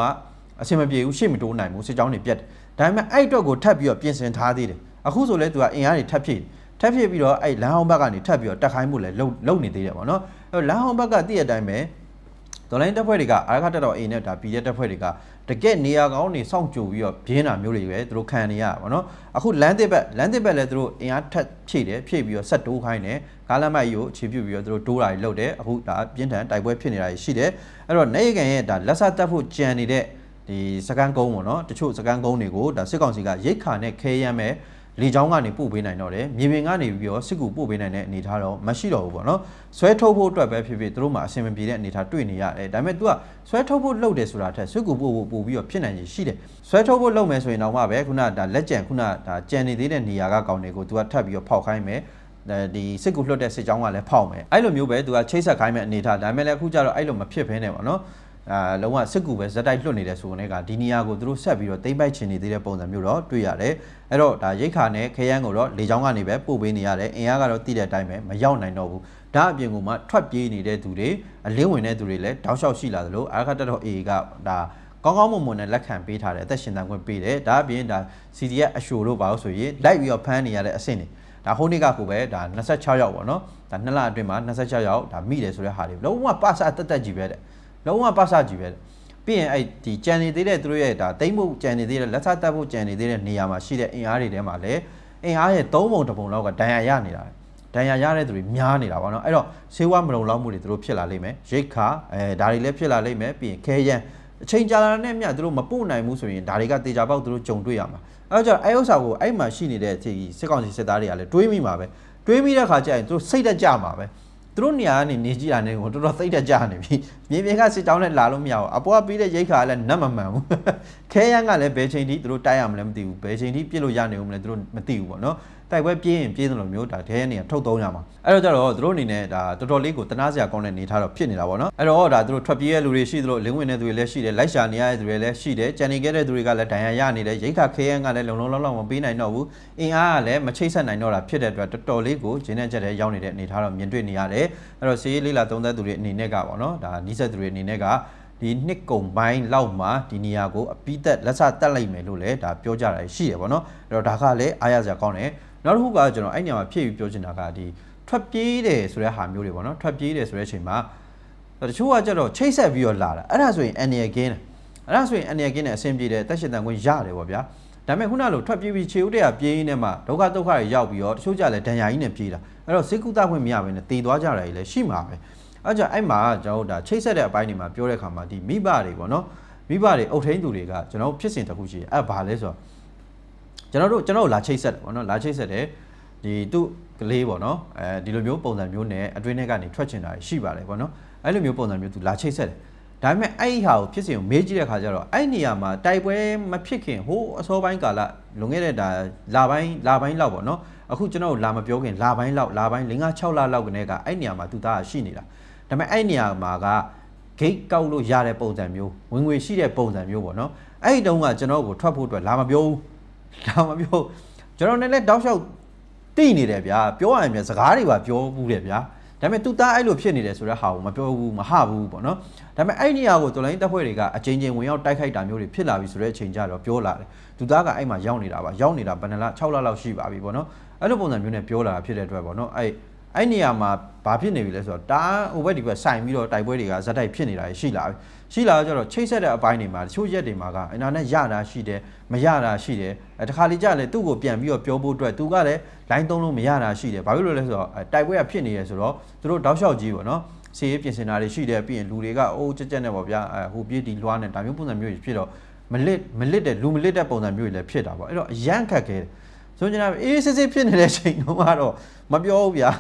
အဆင်မပြေဘူးရှေ့မတိုးနိုင်ဘူးစစ်ကြောင်းတွေပြတ်တယ်ဒါပေမဲ့အဲ့အတွက်ကိုထပ်ပြီးတော့ပြင်ဆင်ထားသေးတယ်အခုဆိုလဲသူကအင်အားတွေထပ်ဖြည့်ထပ်ဖြည့်ပြီးတော့အဲ့လမ်းအောင်ဘက်ကနေထပ်ပြီးတော့တက်ခိုင်းမှုလဲလုံလုံနေသေးတယ်ပေါ့နော်အဲ့လမ်းအောင်ဘက်ကတည့်ရတိုင်းပဲဒေါ်လိုင်းတပ်ဖွဲ့တွေကအာရခတက်တော်အိမ်နဲ့ဒါပြည်တဲ့တပ်ဖွဲ့တွေကတကက်နေရာကောင်းနေစောင့်ကြိုပြီးတော့ပြင်းတာမျိုးတွေပဲသူတို့ခံနေရတာပေါ့နော်အခုလမ်းတစ်ဘက်လမ်းတစ်ဘက်လည်းသူတို့အင်အားထပ်ဖြည့်တယ်ဖြည့်ပြီးတော့ဆက်တိုးခိုင်းတယ်ကားလမ်းမိုက်ကိုအခြေပြုပြီးတော့သူတို့တိုးတာတွေလုပ်တယ်အခုဒါပြင်းထန်တိုက်ပွဲဖြစ်နေတာရှိတယ်အဲ့တော့နေရကန်ရဲ့ဒါလက်ဆက်တက်ဖို့ကြံနေတဲ့ ဒီစကန်ကုန်းပေါ့နော်တချို့စကန်ကုန်းတွေကိုဒါစစ်ကောင်စီကရိတ်ခါနဲ့ခဲရမ်းမဲ့လေချောင်းကနေပို့ပေးနိုင်တော့တယ်မြေပြင်ကနေပြီးတော့စစ်ကူပို့ပေးနိုင်တဲ့အနေအထားတော့မရှိတော့ဘူးပေါ့နော်ဆွဲထုတ်ဖို့အတွက်ပဲဖြစ်ဖြစ်သူတို့မှာအဆင်မပြေတဲ့အနေအထားတွေ့နေရတယ်ဒါပေမဲ့ तू ကဆွဲထုတ်ဖို့လုပ်တယ်ဆိုတာထက်စစ်ကူပို့ဖို့ပို့ပြီးတော့ဖြစ်နိုင်ရရှိတယ်ဆွဲထုတ်ဖို့လုပ်မယ်ဆိုရင်တော့မှပဲခုနဒါလက်ကျန်ခုနဒါကြံနေသေးတဲ့နေရာကကောင်းတွေကို तू ကထပ်ပြီးတော့ဖောက်ခိုင်းမယ်ဒီစစ်ကူလွှတ်တဲ့စစ်ကြောင်းကလည်းဖောက်မယ်အဲ့လိုမျိုးပဲသူကချိတ်ဆက်ခိုင်းမဲ့အနေထားဒါပေမဲ့လည်းအခုကျတော့အဲ့လိုမဖြစ်ဘဲနဲ့ပေါ့နော် အာလုံးဝစစ်ကူပဲဇက်တိုက်လွတ်နေတယ်ဆိုတဲ့ကဒီနေရာကိုသူတို့ဆက်ပြီးတော့တိမ့်ပိုက်ချင်နေသေးတဲ့ပုံစံမျိုးတော့တွေ့ရတယ်အဲ့တော့ဒါရိတ်ခါနဲ့ခရမ်းကိုတော့လေချောင်းကနေပဲပို့ပေးနေရတယ်အင်အားကတော့တိတဲ့အတိုင်းပဲမရောက်နိုင်တော့ဘူးဒါအပြင်ကမှထွက်ပြေးနေတဲ့သူတွေအလင်းဝင်တဲ့သူတွေလည်းတောက်လျှောက်ရှိလာသလိုအာခတ်တက်တော့ AA ကဒါကောင်းကောင်းမွန်မွန်နဲ့လက်ခံပေးထားတယ်အသက်ရှင်တန်ခွင့်ပေးတယ်ဒါအပြင်ဒါ CDF အရှိုတို့ပါလို့ဆိုရင်လိုက်ပြီးတော့ဖမ်းနေရတဲ့အဆင့်တွေဒါဟိုနေ့ကကိုပဲဒါ26ရောက်ပေါ့နော်ဒါနှစ်လအတွင်းမှာ26ရောက်ဒါမိတယ်ဆိုတဲ့ဟာတွေလုံးဝပါစာတက်တက်ကြီးပဲတဲ့ လုံးဝပါစာကြီးပဲတဲ့ပြီးရင်အဲ့ဒီကြံနေသေးတဲ့သူတို့ရဲ့ဒါတိမ့်မှုကြံနေသေးတဲ့လက်စားတက်ဖို့ကြံနေသေးတဲ့နေရာမှာရှိတဲ့အင်အားတွေထဲမှာလည်းအင်အားရဲ့၃ပုံတစ်ပုံလောက်ကဒဏ်ရာရနေတာဒဏ်ရာရတဲ့သူတွေများနေတာပေါ့နော်အဲ့တော့ဆေးဝါးမလုံလောက်မှုတွေသူတို့ဖြစ်လာလိမ့်မယ်ရိတ်ခါအဲဒါတွေလည်းဖြစ်လာလိမ့်မယ်ပြီးရင်ခဲရန်အချိန်ကြာလာတဲ့မြတ်သူတို့မပို့နိုင်ဘူးဆိုရင်ဒါတွေကတေချာပေါက်သူတို့ကြုံတွေ့ရမှာအဲတော့အဲ့ဥစ္စာကိုအဲ့မှာရှိနေတဲ့ဒီစစ်ကောင်စီစစ်သားတွေကလည်းတွေးမိမှာပဲတွေးမိတဲ့ခါကျရင်သူတို့စိတ်တက်ကြမှာပဲ သူတို့နေရာကနေနေကြည့်တာနဲ့ကိုတော်တော်စိတ်တက်ကြနေပြီမြေပြင်ကစစ်ကြောင်းနဲ့လာလို့မရဘူးအပေါ်ကပြီးတဲ့ရိတ်ခါကလည်းနတ်မမှန်ဘူးခဲရန်ကလည်းဘယ်ချိန်ထိသူတို့တိုက်ရမလဲမသိဘူးဘယ်ချိန်ထိပြစ်လို့ရနေဦးမလဲသူတို့မသိဘူးပေါ့နော် တိုက်ပွဲပြေးရင်ပြေးသလိုမျိုးဒါတဲနေထုတ်သုံးရမှာအဲ့တော့ကျတော့သူတို့အနေနဲ့ဒါတော်တော်လေးကိုတနာစရာကောင်းတဲ့အနေထားတော့ဖြစ်နေတာပေါ့နော်အဲ့တော့ဒါသူတို့ထွက်ပြေးတဲ့လူတွေရှိသလိုလင်းဝင်တဲ့သူတွေလည်းရှိတယ်လိုက်ရှာနေရတဲ့သူတွေလည်းရှိတယ်ကြံနေခဲ့တဲ့သူတွေကလည်းဒဏ်ရာရနေတယ်ရိတ်ခါခဲရန်ကလည်းလုံလုံလောက်လောက်မပေးနိုင်တော့ဘူးအင်အားကလည်းမချိတ်ဆက်နိုင်တော့တာဖြစ်တဲ့အတွက်တော်တော်လေးကိုဂျင်းနဲ့ချက်တဲ့ရောက်နေတဲ့အနေထားတော့မြင်တွေ့နေရတယ်အဲ့တော့စီးရေးလေးလာသုံးသက်သူတွေအနေနဲ့ကပေါ့နော်ဒါနီးစက်သူတွေအနေနဲ့ကဒီနှစ်ကုံပိုင်းလောက်မှာဒီနေရာကိုအပိသက်လက်ဆတက်လိုက်မယ်လို့လည်းဒါပြောကြတာရှိရပေါ့နော်အဲ့တော့ဒါကလည်းအားရစရာကောင်းတယ် နောက်တစ်ခုကကျွန်တော်အဲ့နေရာမှာဖြည့်ပြီးပြောချင်တာကဒီထွက်ပြေးတယ်ဆိုတဲ့ဟာမျိုးတွေပေါ့နော်ထွက်ပြေးတယ်ဆိုတဲ့အချိန်မှာတချို့ကကြတော့ချိတ်ဆက်ပြီးတော့လာတာအဲ့ဒါဆိုရင်အန်နီယကင်းတယ်အဲ့ဒါဆိုရင်အန်နီယကင်းနဲ့အဆင်ပြေတယ်တက်ရှင်တန်ခွင့်ရတယ်ပေါ့ဗျာဒါပေမဲ့ခုနလိုထွက်ပြေးပြီးခြေဥတရပြေးရင်းနဲ့မှဒုက္ခဒုက္ခတွေရောက်ပြီးတော့တချို့ကြလည်းဒဏ်ရာကြီးနဲ့ပြေးတာအဲ့တော့စိတ်ကူးတခွင့်မရဘဲနဲ့တည်သွားကြတာကြီးလည်းရှိမှာပဲအဲ့ကြောင့်အဲ့မှာကျွန်တော်တို့ဒါချိတ်ဆက်တဲ့အပိုင်းတွေမှာပြောတဲ့ခါမှာဒီမိဘတွေပေါ့နော်မိဘတွေအုတ်ထင်းသူတွေကကျွန်တော်ဖြစ်စဉ်တစ်ခုရှိတယ်အဲ့ဘာလဲဆိုတော့ ကျွန်တော်တို့ကျွန်တော်တို့လာချိတ်ဆက်တယ်ပေါ့နော်လာချိတ်ဆက်တယ်ဒီသူ့ကလေးပေါ့နော်အဲဒီလိုမျိုးပုံစံမျိုးနဲ့အတွင်းထဲကနေထွက်ချင်တာရှိပါတယ်ပေါ့နော်အဲ့လိုမျိုးပုံစံမျိုးသူလာချိတ်ဆက်တယ်ဒါပေမဲ့အဲ့ဒီဟာကိုဖြစ်စဉ်ကိုမေးကြည့်တဲ့ခါကျတော့အဲ့နေရာမှာတိုက်ပွဲမဖြစ်ခင်ဟိုးအစောပိုင်းကာလလွန်ခဲ့တဲ့ဒါလာပိုင်းလာပိုင်းလောက်ပေါ့နော်အခုကျွန်တော်လာမပြောခင်လာပိုင်းလောက်လာပိုင်း5 6လလောက်ကနေကအဲ့နေရာမှာသူသားရှိနေတာဒါပေမဲ့အဲ့နေရာမှာကဂိတ်ကောက်လို့ရတဲ့ပုံစံမျိုးဝင်ငွေရှိတဲ့ပုံစံမျိုးပေါ့နော်အဲ့ဒီတုန်းကကျွန်တော်ကိုထွက်ဖို့အတွက်လာမပြောဘူး လာမပြောကျွန်တော်လည်းတောက်လျှောက်တိနေတယ်ဗျာပြောရရင်စကားတွေပါပြောဘူးတယ်ဗျာဒါပေမဲ့သူသားအဲ့လိုဖြစ်နေတယ်ဆိုတဲ့ဟာကိုမပြောဘူးမဟဘူးပေါ့နော်ဒါပေမဲ့အဲ့နေရာကိုတော်လိုင်းတပ်ဖွဲ့တွေကအချိန်ချင်းဝင်ရောက်တိုက်ခိုက်တာမျိုးတွေဖြစ်လာပြီဆိုတဲ့အချိန်ကျတော့ပြောလာတယ်သူသားကအဲ့မှာရောက်နေတာပါရောက်နေတာဘယ်နှလ6လလောက်ရှိပါပြီပေါ့နော်အဲ့လိုပုံစံမျိုးနဲ့ပြောလာတာဖြစ်တဲ့အတွက်ပေါ့နော်အဲ့အဲ့နေရာမှာဘာဖြစ်နေပြီလဲဆိုတော့တားဟိုဘက်ဒီဘက်ဆိုင်ပြီးတော့တိုက်ပွဲတွေကဇက်တိုက်ဖြစ်နေတာရှိလာပြီ ရှိလာတော့ကျတော့ချိတ်ဆက်တဲ့အပိုင်းတွေမှာတချို့ရက်တွေမှာကအင်တာနက်ရတာရှိတယ်မရတာရှိတယ်အဲတခါလေကြာလေသူ့ကိုပြန်ပြီးတော့ပြောဖို့အတွက်သူကလည်း line သုံးလို့မရတာရှိတယ်ဘာဖြစ်လို့လဲဆိုတော့အဲတိုက်ပွဲကဖြစ်နေရဆိုတော့သူတို့တောက်လျှောက်ကြီးပေါ့နော်စီရေးပြင်ဆင်တာတွေရှိတယ်ပြီးရင်လူတွေကအိုးကြက်ကြက်နဲ့ပေါ့ဗျာအဲဟိုပြေးဒီလွှားနဲ့ဒါမျိုးပုံစံမျိုးတွေဖြစ်တော့မလစ်မလစ်တဲ့လူမလစ်တဲ့ပုံစံမျိုးတွေလည်းဖြစ်တာပေါ့အဲ့တော့အရန်ခက်ခဲတယ် ဆိုကြတာအေးစစ်စစ်ဖြစ်နေတဲ့ချိန်တုန်းကတော့မပြောဘူးဗျာ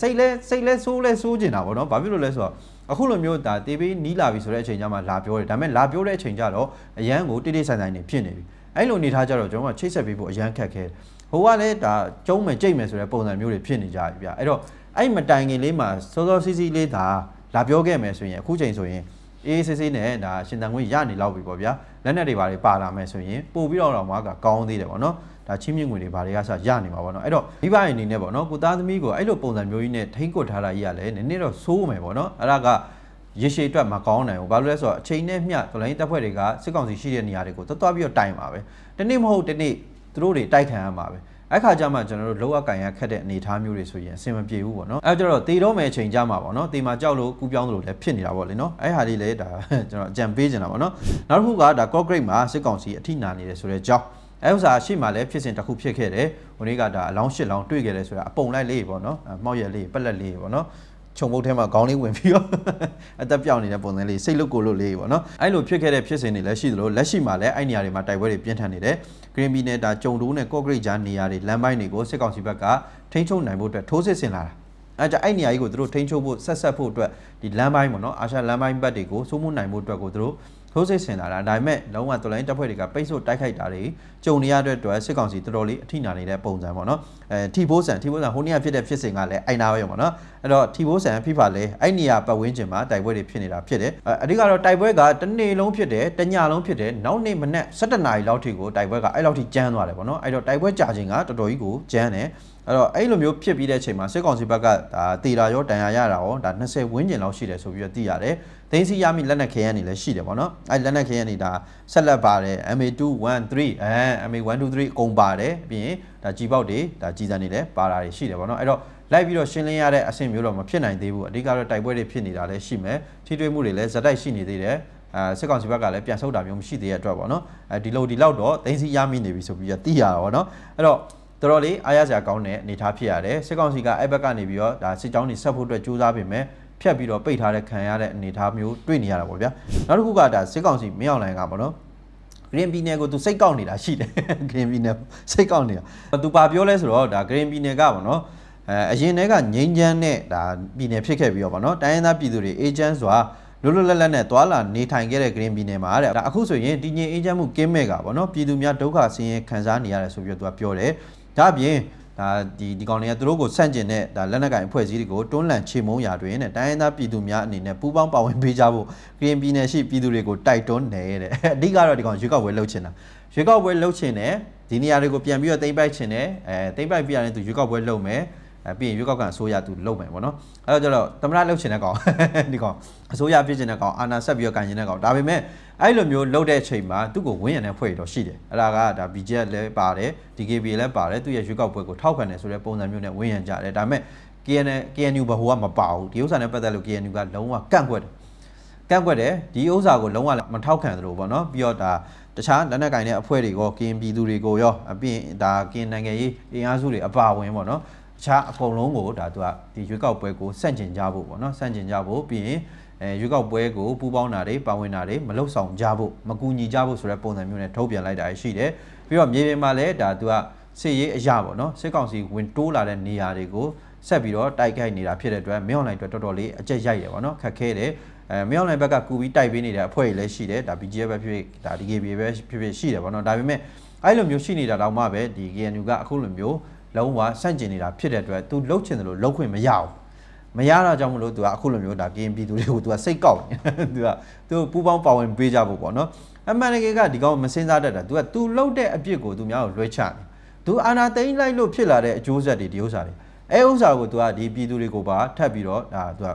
စိတ်လဲစိတ်လဲဆိုးလဲဆိုးကျင်တာပေါ့နော်ဘာဖြစ်လို့လဲဆိုတော့အခုလိုမျိုးဒါတေးပေးနီးလာပြီဆိုတဲ့အချိန်ကျမှလာပြောတယ်ဒါပေမဲ့လာပြောတဲ့အချိန်ကျတော့အရန်ကိုတိတိဆိုင်ဆိုင်နေဖြစ်နေပြီအဲ့လိုအနေထားကျတော့ကျွန်တော်ကချိတ်ဆက်ပေးဖို့အရန်ခက်ခဲဟိုကလည်းဒါကျုံးမယ်ကြိတ်မယ်ဆိုတဲ့ပုံစံမျိုးတွေဖြစ်နေကြပြီဗျာအဲ့တော့အဲ့မတိုင်ခင်လေးမှာစောစောစီးစီးလေးဒါလာပြောခဲ့မယ်ဆိုရင်အခုချိန်ဆိုရင် အေးစစ်စစ်နဲ့ဒါရှင်တန်ခွင့်ရနေလောက်ပြီပေါ့ဗျာလက်နက်တွေပါတွေပါလာမယ်ဆိုရင်ပို့ပြီးတော့တော့မှာကကောင်းသေးတယ်ပေါ့နော်ဒါချင်းမြင့်ငွေတွေဘာတွေကစရနေမှာပေါ့နော်အဲ့တော့မိဘအနေနဲ့ပေါ့နော်ကိုသားသမီးကိုအဲ့လိုပုံစံမျိုးကြီးနဲ့ထိန်းကွပ်ထားတာကြီးကလည်းနည်းနည်းတော့စိုးမယ်ပေါ့နော်အဲ့ဒါကရေရှည်အတွက်မကောင်းနိုင်ဘူးဘာလို့လဲဆိုတော့အချိန်နဲ့မျှဒလိုင်းတပ်ဖွဲ့တွေကစစ်ကောင်စီရှိတဲ့နေရာတွေကိုသွားသွားပြီးတော့တိုင်ပါပဲတနေ့မဟုတ်တနေ့သူတို့တွေတိုက်ခံရမှာပဲ အဲ့ခါကျမှကျွန်တော်တို့လောကကန်ရခက်တဲ့အနေအထားမျိုးတွေဆိုရင်အဆင်မပြေဘူးပေါ့နော်အဲ့တော့တေတော့မယ်အချိန်ကြမှာပေါ့နော်တေမှာကြောက်လို့ကူးပြောင်းလို့လည်းဖြစ်နေတာပေါ့လေနော်အဲ့ဟာလေးလည်းဒါကျွန်တော်အကြံပေးချင်တာပေါ့နော်နောက်တစ်ခုကဒါ concrete မှာစစ်ကောင်စီအထိနာနေတယ်ဆိုတဲ့ကြောင်းအဲဥစားရှေ့မှာလည်းဖြစ်စဉ်တစ်ခုဖြစ်ခဲ့တယ်ဟိုနေ့ကဒါအလောင်းရှစ်လောင်းတွေ့ခဲ့တယ်ဆိုတာအပုံလိုက်လေးပေါ့နော်အမှောက်ရက်လေးပက်လက်လေးပေါ့နော် ခြုံပုတ်ထဲမှာခေါင်းလေးဝင်ပြီးတော့အသက်ပြောင်းနေတဲ့ပုံစံလေးစိတ်လုကိုလို့လေးပေါ့နော်အဲ့လိုဖြစ်ခဲ့တဲ့ဖြစ်စဉ်တွေလည်းရှိသလိုလက်ရှိမှာလည်းအဲ့နေရာတွေမှာတိုက်ပွဲတွေပြင်းထန်နေတယ်ဂရင်းဘီနဲ့ဒါကြုံတိုးနဲ့ကော့ဂရိတ်ဂျာနေရာတွေလမ်းပိုင်းတွေကိုစစ်ကောင်စီဘက်ကထိန်းချုပ်နိုင်ဖို့အတွက်ထိုးစစ်ဆင်လာတာအဲကြအဲ့နေရာကြီးကိုသူတို့ထိန်းချုပ်ဖို့ဆက်ဆက်ဖို့အတွက်ဒီလမ်းပိုင်းပေါ့နော်အာရှလမ်းပိုင်းဘက်တွေကိုစိုးမိုးနိုင်ဖို့အတွက်ကိုသူတို့ ထိုးစစ်ဆင်လာတာဒါပေမဲ့လုံးဝတော်လိုင်းတပ်ဖွဲ့တွေကပိတ်ဆို့တိုက်ခိုက်တာတွေကြုံနေရတဲ့အတွက်စစ်ကောင်စီတော်တော်လေးအထိနာနေတဲ့ပုံစံပေါ့နော်အဲထီဘိုးဆန်ထီဘိုးဆန်ဟိုနေ့ကဖြစ်တဲ့ဖြစ်စဉ်ကလည်းအိုင်နာပဲပေါ့နော်အဲ့တော့ထီဘိုးဆန်ဖိဖာလည်းအဲ့နေရာပတ်ဝန်းကျင်မှာတိုက်ပွဲတွေဖြစ်နေတာဖြစ်တယ်အဲအဓိကတော့တိုက်ပွဲကတစ်နေ့လုံးဖြစ်တယ်တစ်ညလုံးဖြစ်တယ်နောက်နေ့မနက်7:00နာရီလောက်ထိကိုတိုက်ပွဲကအဲ့လောက်ထိကျန်းသွားတယ်ပေါ့နော်အဲ့တော့တိုက်ပွဲကြာချိန်ကတော်တော်ကြီးကိုကျန်းတယ် အဲ့တော့အဲ့လိုမျိုးဖြစ်ပြီးတဲ့အချိန်မှာစစ်ကောင်စီဘက်ကဒါတေတာရောတန်ရာရတာရောဒါ20ဝန်းကျင်လောက်ရှိတယ်ဆိုပြီးတော့သိရတယ်။သိန်းစီရမိလက်နက်ခဲရန်နေလည်းရှိတယ်ပေါ့နော်။အဲ့လက်နက်ခဲရန်နေတာဆက်လက်ပါတယ် MA2 1 3အဲ MA1 2 3အကုန်ပါတယ်ပြီးရင်ဒါကြီးပေါက်တွေဒါကြီးစံတွေလည်းပါတာတွေရှိတယ်ပေါ့နော်။အဲ့တော့လိုက်ပြီးတော့ရှင်းလင်းရတဲ့အဆင့်မျိုးတော့မဖြစ်နိုင်သေးဘူး။အဓိကတော့တိုက်ပွဲတွေဖြစ်နေတာလည်းရှိမယ်။ထိတွေ့မှုတွေလည်းဇက်တိုက်ရှိနေသေးတယ်။အဲစစ်ကောင်စီဘက်ကလည်းပြန်ဆုတ်တာမျိုးမရှိသေးတဲ့အတွက်ပေါ့နော်အဲဒီလိုဒီလောက်တော့သိန်းစီရမိနေပြီဆိုပြီးတော့သိရတာပေါ့နော်အဲ့တော့ တော်တော်လေးအားရစရာကောင်းတဲ့အနေအထားဖြစ်ရတယ်စစ်ကောင်စီကအဲ့ဘက်ကနေပြီးတော့ဒါစစ်ကြောင်းတွေဆက်ဖို့အတွက်ကြိုးစားပေမဲ့ဖြတ်ပြီးတော့ပိတ်ထားတဲ့ခံရတဲ့အနေအထားမျိုးတွေ့နေရတာပေါ့ဗျာနောက်တစ်ခုကဒါစစ်ကောင်စီမင်းအောင်လိုင်ကပေါ့နော် green ပြည်နယ်ကိုသူစိတ်ကောက်နေတာရှိတယ် green ပြည်နယ်စိတ်ကောက်နေတာသူပါပြောလဲဆိုတော့ဒါ green ပြည်နယ်ကပေါ့နော်အဲအရင်တည်းကငိမ့်ချမ်းနဲ့ဒါပြည်နယ်ဖြစ်ခဲ့ပြီးတော့ပေါ့နော်တိုင်းရင်းသားပြည်သူတွေ agent ဆိုတာလွတ်လွတ်လပ်လပ်နဲ့သွာလာနေထိုင်ခဲ့တဲ့ green ပြည်နယ်မှာတဲ့ဒါအခုဆိုရင်တည်ငြိမ်အေးချမ်းမှုကင်းမဲ့ကပေါ့နော်ပြည်သူများဒုက္ခဆင်းရဲခံစားနေရတယ်ဆိုပြီးတော့သူကပြောတယ် ဒါအပြင်ဒါဒီဒီကောင်တွေကသူတို့ကိုဆန့်ကျင်တဲ့ဒါလက်နက်ကင်အဖွဲ့အစည်းတွေကိုတွန်းလှန်ချေမှုန်းရာတွင်တဲ့တိုင်းရင်းသားပြည်သူများအနေနဲ့ပူးပေါင်းပါဝင်ပေးကြဖို့ကရင်ပြည်နယ်ရှိပြည်သူတွေကိုတိုက်တွန်းနေတဲ့အဓိကတော့ဒီကောင်ရွေးကောက်ပွဲလှုပ်ချင်တာရွေးကောက်ပွဲလှုပ်ချင်တယ်ဒီနေရာတွေကိုပြန်ပြီးတော့တိမ့်ပိုက်ချင်တယ်အဲတိမ့်ပိုက်ပြရတဲ့သူရွေးကောက်ပွဲလှုပ်မယ်အဲပြီးရင်ရွေးကောက်ကန်အစိုးရသူလုပ်မယ်ပေါ့နော်အဲတော့ကျတော့သမရလှုပ်ချင်တဲ့ကောင်ဒီကောင်အစိုးရပြည့်ချင်တဲ့ကောင်အာဏာဆက်ပြီးတော့ကန်ချင်တဲ့ကောင်ဒါပေမဲ့ အဲ့လိုမျိုးလှုပ်တဲ့အချိန်မှာသူ့ကိုဝင်းရံတဲ့ဖွဲ့ရတော့ရှိတယ်အဲ့ဒါကဒါ BJP လည်းပါတယ် DKB လည်းပါတယ်သူ့ရဲ့ရွေးကောက်ပွဲကိုထောက်ခံတယ်ဆိုတဲ့ပုံစံမျိုးနဲ့ဝင်းရံကြတယ်ဒါပေမဲ့ KN KNU ဘဟိုကမပါဘူးဒီဥစ္စာနဲ့ပတ်သက်လို့ KNU ကလုံးဝကန့်ကွက်တယ်ကန့်ကွက်တယ်ဒီဥစ္စာကိုလုံးဝမထောက်ခံသလိုပေါ့နော်ပြီးတော့ဒါတခြားလက်နက်ကင်တဲ့အဖွဲ့တွေကိုကင်းပြည်သူတွေကိုရောအပြင်ဒါကင်းနိုင်ငံရေးအင်အားစုတွေအပါဝင်ပေါ့နော်အခြားအကုန်လုံးကိုဒါသူကဒီရွေးကောက်ပွဲကိုစန့်ကျင်ကြဖို့ပေါ့နော်စန့်ကျင်ကြဖို့ပြီးရင် အဲရွေးကောက်ပွဲကိုပူးပေါင်းတာတွေပါဝင်တာတွေမလှုပ်ဆောင်ကြဖို့မကူညီကြဖို့ဆိုတဲ့ပုံစံမျိုးနဲ့ထုတ်ပြန်လိုက်တာရှိတယ်ပြီးတော့မြေပြင်မှာလည်းဒါသူကစစ်ရေးအရာပေါ့နော်စစ်ကောင်စီဝင်တိုးလာတဲ့နေရာတွေကိုဆက်ပြီးတော့တိုက်ခိုက်နေတာဖြစ်တဲ့အတွက်မင်းအွန်လိုင်းအတွက်တော်တော်လေးအကျက်ရိုက်တယ်ပေါ့နော်ခက်ခဲတယ်အဲမင်းအွန်လိုင်းဘက်ကကူပြီးတိုက်ပေးနေတဲ့အဖွဲ့တွေလည်းရှိတယ်ဒါ BGF ပဲဖြစ်ဖြစ်ဒါ DKB ပဲဖြစ်ဖြစ်ရှိတယ်ပေါ့နော်ဒါပေမဲ့အဲ့လိုမျိုးရှိနေတာတော့မှပဲဒီ KNU ကအခုလိုမျိုးလုံးဝဆန့်ကျင်နေတာဖြစ်တဲ့အတွက် तू လှုပ်ချင်တယ်လို့လှုပ်ခွင့်မရဘူး မရတော့ကြောင့်မလို့သူကအခုလိုမျိုးဒါပြင်ပြည်သူတွေကိုသူကစိတ်ကောက်သူကသူပူပေါင်းပါဝင်ပေးကြဖို့ပေါ့နော်အမှန်တကယ်ကဒီကောင်မစင်စားတတ်တာသူကသူလှုပ်တဲ့အပြစ်ကိုသူများကိုလွှဲချတယ်သူအာနာသိမ့်လိုက်လို့ဖြစ်လာတဲ့အကျိုးဆက်တွေဒီဥစ္စာတွေအဲဥစ္စာကိုသူကဒီပြည်သူတွေကိုပါထပ်ပြီးတော့ဒါသူက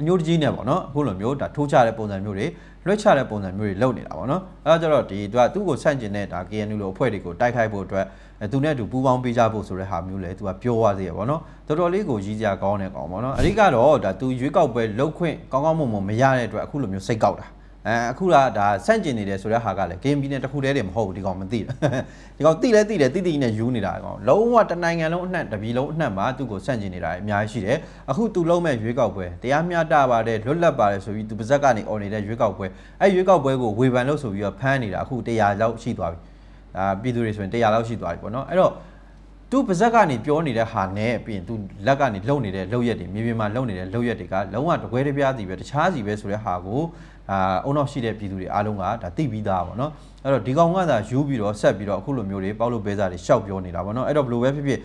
အညိုတကြီးနဲ့ပေါ့နော်အခုလိုမျိုးဒါထိုးချတဲ့ပုံစံမျိုးတွေလွှဲချတဲ့ပုံစံမျိုးတွေလုပ်နေတာပေါ့နော်အဲဒါကြတော့ဒီသူကသူ့ကိုဆန့်ကျင်တဲ့ဒါ KNU လိုအဖွဲ့တွေကိုတိုက်ခိုက်ဖို့အတွက် အဲသူနဲ့အတူပူးပေါင်းပေးကြဖို့ဆိုတဲ့ဟာမျိုးလေသူကပြောသွားသေးရပေါ့နော်တော်တော်လေးကိုရည်ကြကောင်းတဲ့ကောင်ပေါ့နော်အဓိကတော့ဒါသူရွေးကောက်ပွဲလှုပ်ခွင့်ကောင်းကောင်းမွန်မွန်မရတဲ့အတွက်အခုလိုမျိုးစိတ်ကောက်တာအဲအခုကဒါဆန့်ကျင်နေတယ်ဆိုတဲ့ဟာကလည်း KMB နဲ့တခုတည်းတည်းမဟုတ်ဘူးဒီကောင်မသိတာဒီကောင်သိလဲသိတယ်သိသိနဲ့ယူနေတာကောင်လုံးဝတနိုင်ငံလုံးအနှံ့တပြည်လုံးအနှံ့မှာသူ့ကိုဆန့်ကျင်နေတာအများကြီးရှိတယ်အခုသူလုံးမဲ့ရွေးကောက်ပွဲတရားမျှတပါတယ်လွတ်လပ်ပါတယ်ဆိုပြီးသူပါဇက်ကနေអော်နေတဲ့ရွေးကောက်ပွဲအဲရွေးကောက်ပွဲကိုဝေဖန်လို့ဆိုပြီးတော့ဖမ်းနေတာအခု100လောက်ရှိသွားပြီ ဒါပြည်သူတွေဆိုရင်100လောက်ရှိသွားပြီပေါ့နော်အဲ့တော့သူပါဇက်ကနေပြောနေတဲ့ဟာနဲ့ပြီးရင်သူလက်ကနေလှုပ်နေတဲ့လှုပ်ရက်တွေမြေပြင်မှာလှုပ်နေတဲ့လှုပ်ရက်တွေကလုံးဝတကွဲတပြားစီပဲတခြားစီပဲဆိုတဲ့ဟာကိုအာအုံနောက်ရှိတဲ့ပြည်သူတွေအားလုံးကဒါသိပြီးသားပေါ့နော်အဲ့တော့ဒီကောင်ကသာယူပြီးတော့ဆက်ပြီးတော့အခုလိုမျိုးတွေပေါက်လို့ပဲစားတွေရှောက်ပြောနေတာပေါ့နော်အဲ့တော့ဘယ်လိုပဲဖြစ်ဖြစ်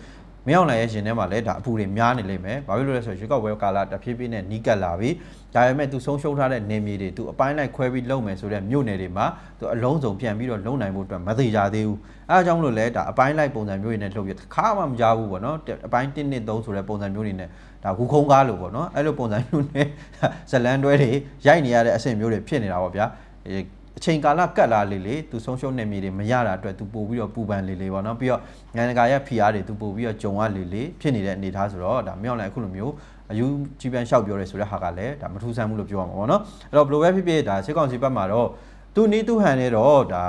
မင်းအောင်နိုင်ရဲ့ရှင်ထဲမှာလည်းဒါအပူတွေများနေလိမ့်မယ်။ဘာဖြစ်လို့လဲဆိုတော့ရွေးကောက်ပွဲကာလတစ်ဖြည်းဖြည်းနဲ့နီးကပ်လာပြီ။ဒါပေမဲ့သူဆုံးရှုံးထားတဲ့နေမြေတွေသူအပိုင်းလိုက်ခွဲပြီးလုံမယ်ဆိုတဲ့မြို့နယ်တွေမှာသူအလုံးစုံပြန်ပြီးတော့လုံနိုင်ဖို့အတွက်မသေးကြသေးဘူး။အဲအကြောင်းမလို့လဲဒါအပိုင်းလိုက်ပုံစံမျိုးတွေနဲ့လှုပ်ပြခါမှမကြဘူးပေါ့နော်။အပိုင်း1 2 3ဆိုတဲ့ပုံစံမျိုးတွေနဲ့ဒါဂူခုံးကားလို့ပေါ့နော်။အဲ့လိုပုံစံမျိုးနဲ့ဇလန်တွဲတွေရိုက်နေရတဲ့အဆင့်မျိုးတွေဖြစ်နေတာပေါ့ဗျာ။ အဲအချိန်ကာလကတ်လာလေလေသူဆုံးရှုံးနေမြေတွေမရတာအတွက်သူပို့ပြီးတော့ပူပန်လေလေပေါ့နော်ပြီးတော့နိုင်ငံတကာရဲ့ဖိအားတွေသူပို့ပြီးတော့ဂျုံရလေလေဖြစ်နေတဲ့အနေအထားဆိုတော့ဒါမြောက်လိုက်အခုလိုမျိုးအယူကြီးပန်းလျှောက်ပြောရဲဆိုတဲ့ဟာကလည်းဒါမထူးဆန်းဘူးလို့ပြောရမှာပေါ့နော်အဲ့တော့ဘယ်လိုပဲဖြစ်ဖြစ်ဒါစစ်ကောင်စီဘက်မှာတော့သူနီးသူဟန်နေတော့ဒါ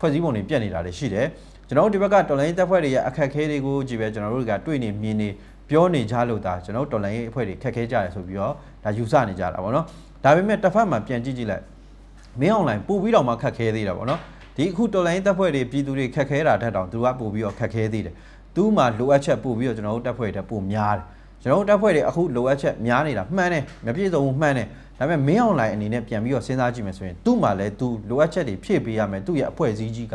ဖွဲ့စည်းပုံတွေပြက်နေတာတွေရှိတယ်ကျွန်တော်တို့ဒီဘက်ကတော်လိုင်းတပ်ဖွဲ့တွေရဲ့အခက်အခဲတွေကိုကြည့်ပဲကျွန်တော်တို့ကတွေ့နေမြင်နေပြောနေကြလို့ဒါကျွန်တော်တို့တော်လိုင်းအဖွဲ့တွေခက်ခဲကြတယ်ဆိုပြီးတော့ဒါယူဆနေကြတာပေါ့နော်ဒါပေမဲ့တစ်ဖက်မှာပြန်ကြည့်ကြည့်လိုက် မင်းအွန်လိုင်းပို့ပြီးတော့မှခက်ခဲသေးတာပေါ့နော်ဒီအခုတော်လိုင်းတပ်ဖွဲ့တွေပြည်သူတွေခက်ခဲတာတက်တောင်သူကပို့ပြီးတော့ခက်ခဲသေးတယ်သူ့မှာလိုအပ်ချက်ပို့ပြီးတော့ကျွန်တော်တို့တပ်ဖွဲ့တွေတက်ပို့များတယ်ကျွန်တော်တို့တပ်ဖွဲ့တွေအခုလိုအပ်ချက်များနေတာမှန်တယ်မပြည့်စုံဘူးမှန်တယ်ဒါပေမဲ့မင်းအွန်လိုင်းအနေနဲ့ပြန်ပြီးတော့စဉ်းစားကြည့်မယ်ဆိုရင်သူ့မှာလည်းသူလိုအပ်ချက်တွေဖြည့်ပေးရမယ်သူ့ရဲ့အဖွဲ့အစည်းကြီးက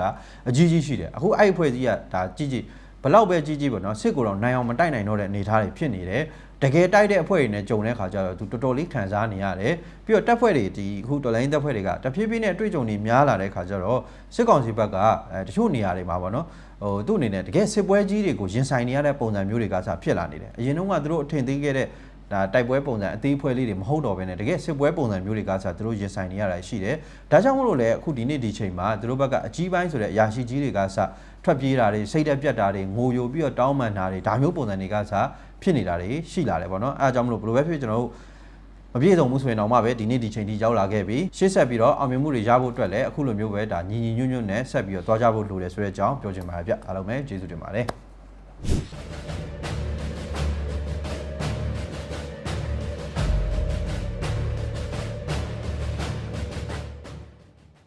အကြီးကြီးရှိတယ်အခုအဲ့အဖွဲ့အစည်းကဒါကြီးကြီးဘလောက်ပဲကြီးကြီးပေါ့နော်စစ်ကိုတော့နိုင်အောင်မတိုက်နိုင်တော့တဲ့အနေအထားတွေဖြစ်နေတယ် တကယ်တိုက်တဲ့အဖွဲ့တွေနဲ့ကြုံတဲ့ခါကျတော့သူတော်တော်လေးခံစားနေရတယ်ပြီးတော့တပ်ဖွဲ့တွေဒီအခုတော်လိုင်းတပ်ဖွဲ့တွေကတဖြည်းဖြည်းနဲ့အတွေ့အကြုံတွေများလာတဲ့ခါကျတော့စစ်ကောင်စီဘက်ကအဲတချို့နေရာတွေမှာပေါ့နော်ဟိုသူ့အနေနဲ့တကယ်စစ်ပွဲကြီးတွေကိုရင်ဆိုင်နေရတဲ့ပုံစံမျိုးတွေကစဖြစ်လာနေတယ်အရင်တုန်းကသူတို့အထင်သေးခဲ့တဲ့ဒါတိုက်ပွဲပုံစံအသေးဖွဲလေးတွေမဟုတ်တော့ဘဲနဲ့တကယ်စစ်ပွဲပုံစံမျိုးတွေကစားသူတို့ရင်ဆိုင်နေရတာရှိတယ်။ဒါကြောင့်မို့လို့လည်းအခုဒီနေ့ဒီချိန်မှာသူတို့ဘက်ကအကြီးပိုင်းဆိုတဲ့အရာရှိကြီးတွေကစားထွက်ပြေးတာတွေစိတ်တက်ပြတ်တာတွေငိုယိုပြီးတော့တောင်းပန်တာတွေဒါမျိုးပုံစံတွေကစား ဖြစ်နေတာတွေရှိလာတယ်ပေါ့နော်အဲအကြောင်းမလို့ဘယ်လိုပဲဖြစ်ကျွန်တော်တို့မပြည့်စုံဘူးဆိုရင်တော့မှပဲဒီနေ့ဒီချိန်ထိရောက်လာခဲ့ပြီရှေ့ဆက်ပြီးတော့အောင်မြင်မှုတွေရဖို့အတွက်လည်းအခုလိုမျိုးပဲဒါညီညီညွတ်ညွတ်နဲ့ဆက်ပြီးတော့သွားကြဖို့လိုတယ်ဆိုတဲ့အကြောင်းပြောချင်ပါတယ်ဗျအားလုံးပဲကျေးဇူးတင်ပါတယ်